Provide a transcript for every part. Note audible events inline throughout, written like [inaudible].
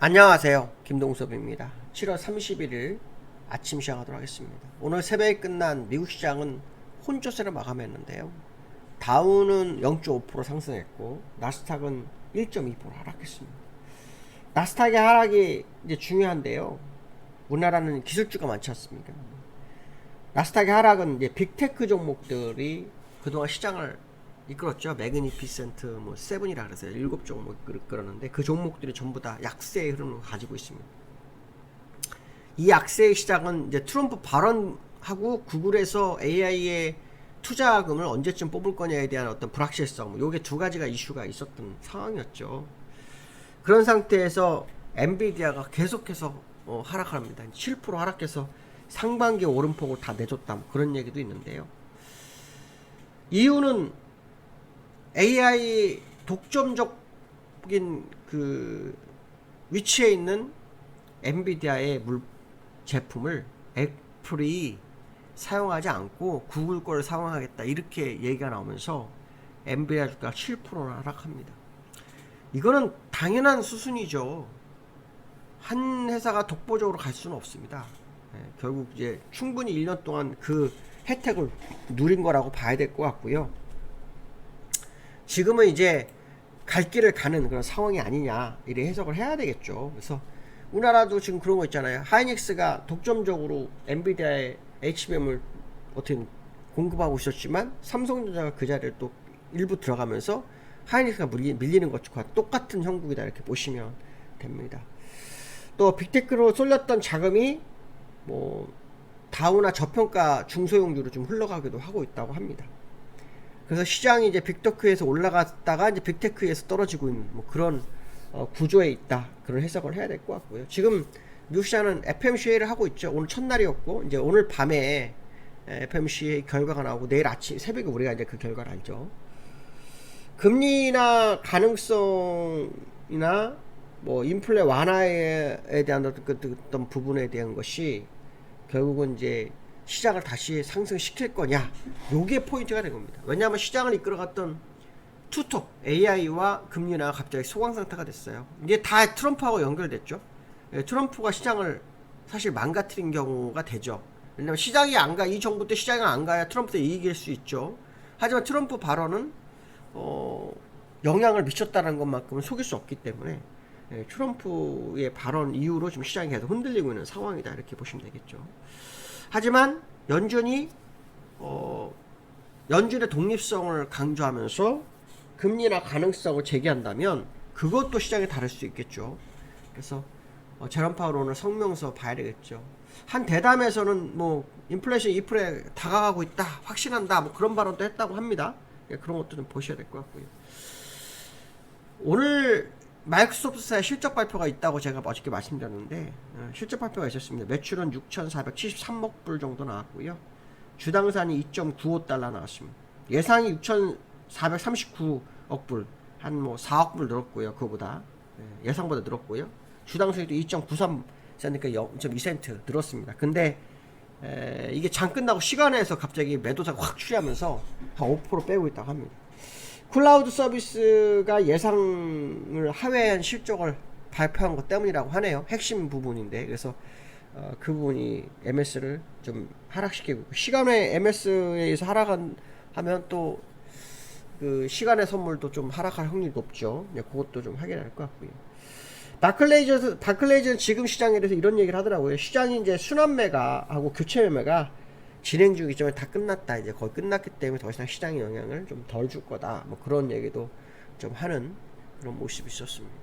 안녕하세요. 김동섭입니다. 7월 31일 아침 시작하도록 하겠습니다. 오늘 새벽에 끝난 미국 시장은 혼조세를 마감했는데요. 다우는 0.5% 상승했고 나스닥은 1.2% 하락했습니다. 나스닥의 하락이 이제 중요한데요. 우리나라는 기술주가 많지 않습니까? 나스닥의 하락은 이제 빅테크 종목들이 그동안 시장을 이끌었죠. 매그니피센트, 뭐 세븐이라 그래서 일곱 종목 이끌었는데 그 종목들이 전부 다 약세의 흐름을 가지고 있습니다. 이 약세의 시작은 이제 트럼프 발언하고 구글에서 AI의 투자금을 언제쯤 뽑을 거냐에 대한 어떤 불확실성, 뭐 요게 두 가지가 이슈가 있었던 상황이었죠. 그런 상태에서 엔비디아가 계속해서 어, 하락합니다. 7% 하락해서 상반기 오름폭을 다 내줬다. 뭐 그런 얘기도 있는데요. 이유는 AI 독점적인 그 위치에 있는 엔비디아의 물 제품을 애플이 사용하지 않고 구글 거를 사용하겠다 이렇게 얘기가 나오면서 엔비디아 주가 7%나 하락합니다. 이거는 당연한 수순이죠. 한 회사가 독보적으로 갈 수는 없습니다. 예, 결국 이제 충분히 1년 동안 그 혜택을 누린 거라고 봐야 될 것 같고요. 지금은 이제 갈 길을 가는 그런 상황이 아니냐 이래 해석을 해야 되겠죠. 그래서 우리나라도 지금 그런 거 있잖아요. 하이닉스가 독점적으로 엔비디아의 HBM을 어떻게 공급하고 있었지만 삼성전자가 그 자리를 또 일부 들어가면서 하이닉스가 밀리, 밀리는 것과 똑같은 형국이다 이렇게 보시면 됩니다. 또 빅테크로 쏠렸던 자금이 뭐 다우나 저평가 중소형주로 좀 흘러가기도 하고 있다고 합니다. 그래서 시장이 이제 빅테크에서 올라갔다가 이제 빅테크에서 떨어지고 있는 뭐 그런 어, 구조에 있다 그런 해석을 해야 될 것 같고요. 지금 미국 시장은 FMCA를 하고 있죠. 오늘 첫날이었고 이제 오늘 밤에 FMCA 결과가 나오고 내일 아침 새벽에 우리가 이제 그 결과를 알죠. 금리나 가능성이나 뭐 인플레 완화에 대한 어떤 그 어떤 부분에 대한 것이 결국은 이제 시장을 다시 상승시킬 거냐. 요게 포인트가 된 겁니다. 왜냐하면 시장을 이끌어갔던 투톱 AI와 금리나 갑자기 소강 상태가 됐어요. 이게 다 트럼프하고 연결됐죠. 예, 트럼프가 시장을 사실 망가뜨린 경우가 되죠. 왜냐면 시장이 안가 이 정부 때 시장이 안 가야 트럼프한테 이익일 수 있죠. 하지만 트럼프 발언은 어, 영향을 미쳤다는 것만큼은 속일 수 없기 때문에 예, 트럼프의 발언 이후로 지금 시장이 계속 흔들리고 있는 상황이다. 이렇게 보시면 되겠죠. 하지만 연준이 어, 연준의 독립성을 강조하면서 금리나 가능성을 제기한다면 그것도 시장에 다를 수 있겠죠. 그래서 어, 제롬 파월 오늘 성명서 봐야 되겠죠. 한 대담에서는 뭐 인플레이션 2%에 다가가고 있다, 확신한다, 뭐 그런 발언도 했다고 합니다. 예, 그런 것도 좀 보셔야 될 것 같고요. 오늘 마이크로소프트사의 실적 발표가 있다고 제가 어저께 말씀드렸는데 어, 실적 발표가 있었습니다. 매출은 6,473억 불 정도 나왔고요. 주당산이 2.95달러 나왔습니다. 예상이 6,439억 불, 한 뭐 4억 불 늘었고요. 그거보다 예, 예상보다 늘었고요. 주당 수익도 2.93센트니까 0.2센트 늘었습니다. 근데 에, 이게 장 끝나고 시간에서 갑자기 매도자가 확 추리하면서 한 5% 빼고 있다고 합니다. 클라우드 서비스가 예상을 하회한 실적을 발표한 것 때문이라고 하네요. 핵심 부분인데 그래서 어, 그 부분이 MS를 좀 하락시키고 시간에 MS에 의해서 하락한 하면 또 그 시간의 선물도 좀 하락할 확률이 높죠. 네, 그것도 좀 확인할 것 같고요. 바클레이즈 바클레이즈는 지금 시장에 대해서 이런 얘기를 하더라고요. 시장이 이제 순환 매가 하고 교체 매매가 진행 중이지만 다 끝났다 이제 거의 끝났기 때문에 더 이상 시장의 영향을 좀 덜 줄 거다 뭐 그런 얘기도 좀 하는 그런 모습이 있었습니다.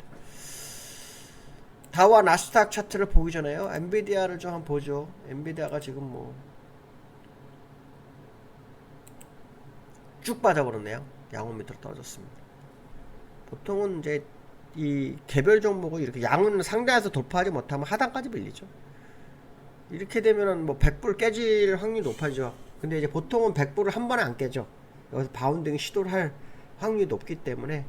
다와 나스닥 차트를 보기 전에요. 엔비디아를 좀 한번 보죠. 엔비디아가 지금 뭐 쭉 빠져버렸네요. 양원 밑으로 떨어졌습니다. 보통은 이제 이 개별 종목을 이렇게 양은 상단에서 돌파하지 못하면 하단까지 밀리죠. 이렇게 되면은 뭐 100불 깨질 확률이 높아져. 근데 이제 보통은 100불을 한 번에 안 깨져. 여기서 바운딩 시도를 할 확률이 높기 때문에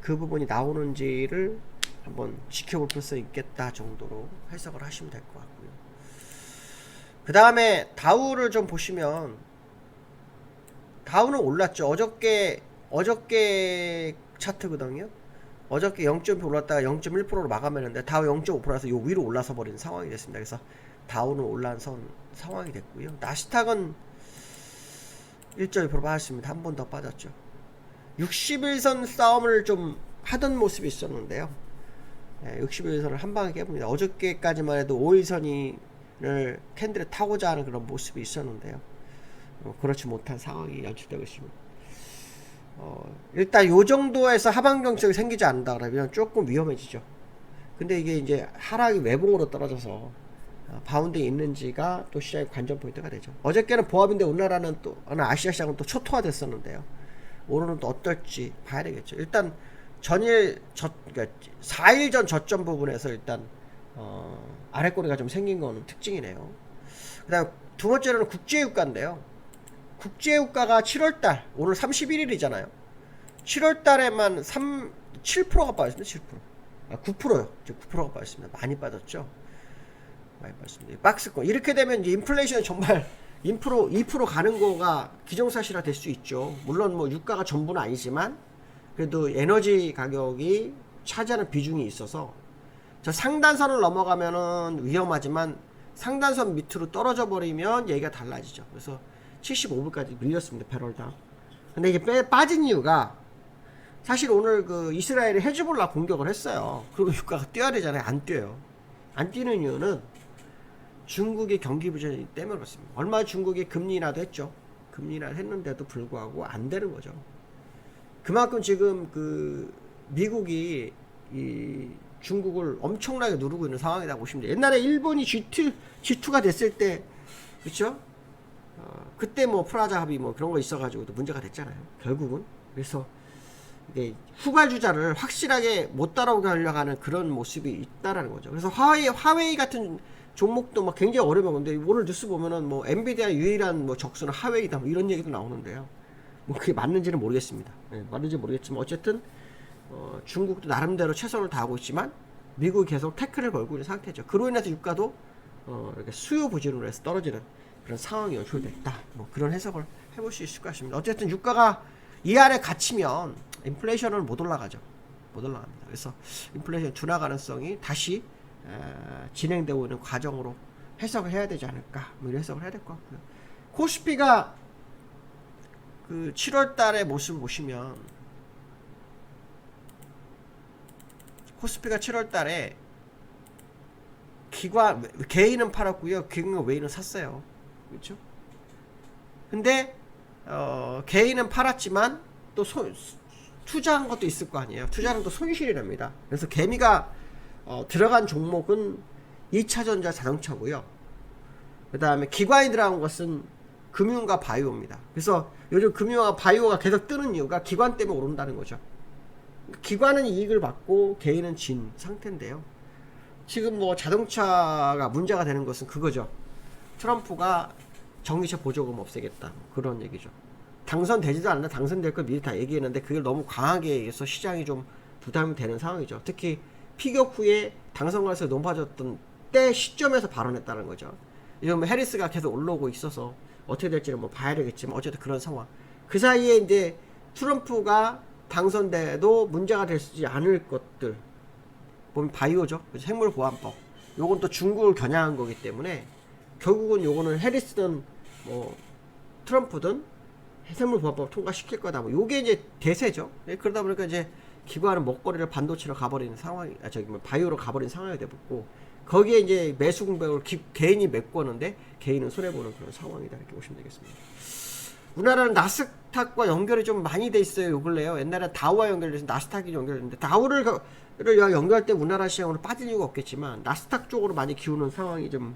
그 부분이 나오는지를 한번 지켜볼 필요성이 있겠다 정도로 해석을 하시면 될 것 같고요. 그 다음에 다우를 좀 보시면 다우는 올랐죠. 어저께 어저께 차트거든요. 어저께 0.1% 올랐다가 0.1%로 마감했는데 다우 0.5%라서 요 위로 올라서 버리는 상황이 됐습니다. 그래서 다우는 올라선 상황이 됐고요. 나스닥은 1.1% 빠졌습니다. 한 번 더 빠졌죠. 61선 싸움을 좀 하던 모습이 있었는데요. 예, 61선을 한 방에 깨봅니다. 어저께까지만 해도 5일선을 캔들에 타고자 하는 그런 모습이 있었는데요. 어, 그렇지 못한 상황이 연출되고 있습니다. 어, 일단 요 정도에서 하방 경직이 생기지 않는다 그러면 조금 위험해지죠. 근데 이게 이제 하락이 외봉으로 떨어져서 어, 바운드에 있는지가 또 시장의 관전 포인트가 되죠. 어저께는 보합인데 우리나라는 또 아시아 시장은 또 초토화됐었는데요. 오늘은 또 어떨지 봐야 되겠죠. 일단 전일 저 그러니까 4일 전 저점 부분에서 일단 어, 아래꼬리가 좀 생긴 거는 특징이네요. 그다음 두 번째로는 국제유가인데요. 국제유가가 7월달 오늘 31일이잖아요. 7월달에만 3 7%가 빠졌습니다. 7%. 아, 9%요. 9%가 빠졌습니다. 많이 빠졌죠. 많이 빠졌습니다. 박스권 이렇게 되면 인플레이션 정말 [laughs] 2% 2% 가는 거가 기정사실화 될 수 있죠. 물론 뭐 유가가 전부는 아니지만 그래도 에너지 가격이 차지하는 비중이 있어서 저 상단선을 넘어가면은 위험하지만 상단선 밑으로 떨어져 버리면 얘기가 달라지죠. 그래서 75불까지 밀렸습니다. 배럴당. 근데 이게 빼, 빠진 이유가 사실 오늘 그 이스라엘이 헤즈볼라 공격을 했어요. 그리고 [laughs] 유가가 뛰어야 되잖아요. 안 뛰어요. 안 뛰는 이유는 중국의 경기 부진이 때문에 그렇습니다. 얼마 중국이 금리 인하도 했죠. 금리 인하를 했는데도 불구하고 안 되는 거죠. 그만큼 지금 그 미국이 이 중국을 엄청나게 누르고 있는 상황이라고 보시면 돼요. 옛날에 일본이 G2, G2가 됐을 때, 그쵸? 어, 그때 뭐 프라자 합의 뭐 그런 거 있어가지고도 문제가 됐잖아요. 결국은. 그래서 후발 주자를 확실하게 못 따라오게 하려고 하는 그런 모습이 있다라는 거죠. 그래서 화웨이, 화웨이 같은 종목도 막 굉장히 어려운 건데 오늘 뉴스 보면은 뭐 엔비디아 유일한 뭐 적수는 하웨이다 뭐 이런 얘기도 나오는데요. 뭐 그게 맞는지는 모르겠습니다. 예, 맞는지 모르겠지만 어쨌든 어, 중국도 나름대로 최선을 다하고 있지만 미국이 계속 태클을 걸고 있는 상태죠. 그로 인해서 유가도 어, 이렇게 수요 부진으로 해서 떨어지는 그런 상황이 연출됐다. 뭐 그런 해석을 해볼 수 있을 것 같습니다. 어쨌든 유가가 이 안에 갇히면 인플레이션은 못 올라가죠. 못 올라갑니다. 그래서 인플레이션 둔화 가능성이 다시 에, 진행되고 있는 과정으로 해석을 해야 되지 않을까. 뭐 이런 해석을 해야 될 것 같고요. 코스피가 그 7월 달의 모습을 보시면 코스피가 7월 달에 기관 개인은 팔았고요. 기관 외인은 샀어요. 그렇죠? 근데 어, 개인은 팔았지만 또 손, 투자한 것도 있을 거 아니에요. 투자는 또 손실이랍니다. 그래서 개미가 어, 들어간 종목은 2차전자 자동차고요. 그 다음에 기관이 들어간 것은 금융과 바이오입니다. 그래서 요즘 금융과 바이오가 계속 뜨는 이유가 기관 때문에 오른다는 거죠. 기관은 이익을 받고 개인은 진 상태인데요. 지금 뭐 자동차가 문제가 되는 것은 그거죠. 트럼프가 전기차 보조금 없애겠다. 그런 얘기죠. 당선되지도 않나 당선될 걸 미리 다 얘기했는데 그걸 너무 강하게 해서 시장이 좀 부담이 되는 상황이죠. 특히 피격 후에 당선 가능성이 높아졌던 때 시점에서 발언했다는 거죠. 이건 뭐 해리스가 계속 올라오고 있어서 어떻게 될지는 뭐 봐야 되겠지만 어쨌든 그런 상황. 그 사이에 이제 트럼프가 당선돼도 문제가 되지 않을 것들 보면 바이오죠. 생물보안법. 요건 또 중국을 겨냥한 거기 때문에 결국은 요거는 해리스든 뭐 트럼프든 해생물보안법 통과시킬 거다. 뭐 요게 이제 대세죠. 네, 그러다 보니까 이제 기관은 먹거리를 반도체로 가버리는 상황이, 아, 저기 뭐 바이오로 가버리는 상황이 되고 거기에 이제 매수 공백을 기, 개인이 메꾸었는데 개인은 손해 보는 그런 상황이다. 이렇게 보시면 되겠습니다. 우리나라는 나스닥과 연결이 좀 많이 돼 있어요. 요 근래요. 옛날에 다우와 연결돼서 나스닥이 연결됐는데 다우를 연결할 때 우리나라 시장으로 빠질 이유가 없겠지만 나스닥 쪽으로 많이 기우는 상황이 좀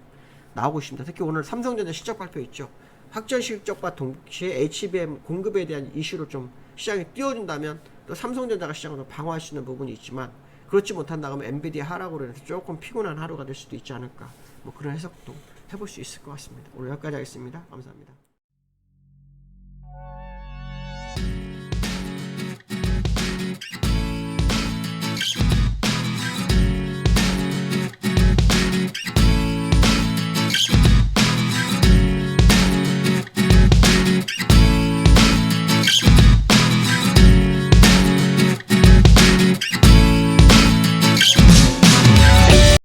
나오고 있습니다. 특히 오늘 삼성전자 실적 발표 있죠. 확전 실적과 동시에 HBM 공급에 대한 이슈를 좀 시장에 띄워준다면 또 삼성전자가 시장을 좀 방어할 수 있는 부분이 있지만 그렇지 못한다 면 엔비디아 하락으로 인해서 조금 피곤한 하루가 될 수도 있지 않을까 뭐 그런 해석도 해볼 수 있을 것 같습니다. 오늘 여기까지 하겠습니다. 감사합니다.